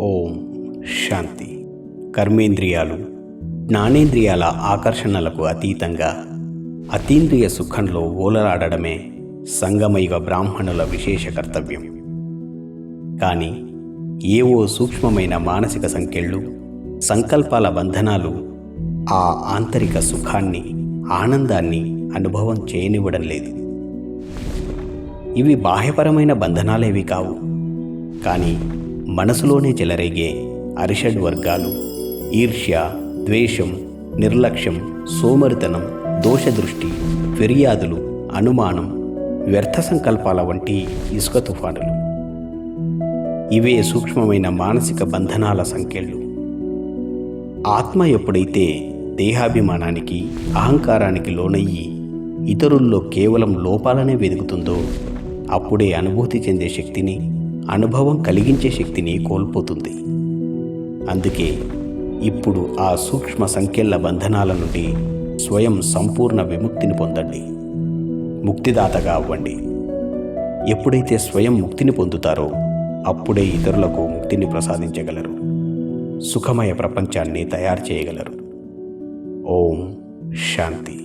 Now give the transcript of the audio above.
ఓం శాంతి. కర్మేంద్రియాలు జ్ఞానేంద్రియాల ఆకర్షణలకు అతీతంగా అతీంద్రియ సుఖంలో ఓలలాడడమే సంగమయుగ బ్రాహ్మణుల విశేష కర్తవ్యం. కానీ ఏవో సూక్ష్మమైన మానసిక సంఖ్యళ్ళు సంకల్పాల బంధనాలు ఆ ఆంతరిక సుఖాన్ని ఆనందాన్ని అనుభవం చేయనివ్వడం లేదు. ఇవి బాహ్యపరమైన బంధనాలేవి కావు. కానీ మనసులోనే చెలరేగే అరిషడ్ వర్గాలు ఈర్ష్య ద్వేషం నిర్లక్ష్యం సోమరితనం దోషదృష్టి ఫిర్యాదులు అనుమానం వ్యర్థ సంకల్పాల వంటి ఇసుక తుఫానులు. ఇవే సూక్ష్మమైన మానసిక బంధనాల సంఖ్యలు. ఆత్మ ఎప్పుడైతే దేహాభిమానానికి అహంకారానికి లోనయ్యి ఇతరుల్లో కేవలం లోపాలనే వెతుకుతుందో అప్పుడే అనుభూతి చెందే శక్తిని అనుభవం కలిగించే శక్తిని కోల్పోతుంది. అందుకే ఇప్పుడు ఆ సూక్ష్మ సంఖ్యల బంధనాల నుండి స్వయం సంపూర్ణ విముక్తిని పొందండి. ముక్తిదాతగా అవ్వండి. ఎప్పుడైతే స్వయం ముక్తిని పొందుతారో అప్పుడే ఇతరులకు ముక్తిని ప్రసాదించగలరు. సుఖమయ ప్రపంచాన్ని తయారు చేయగలరు. ఓం శాంతి.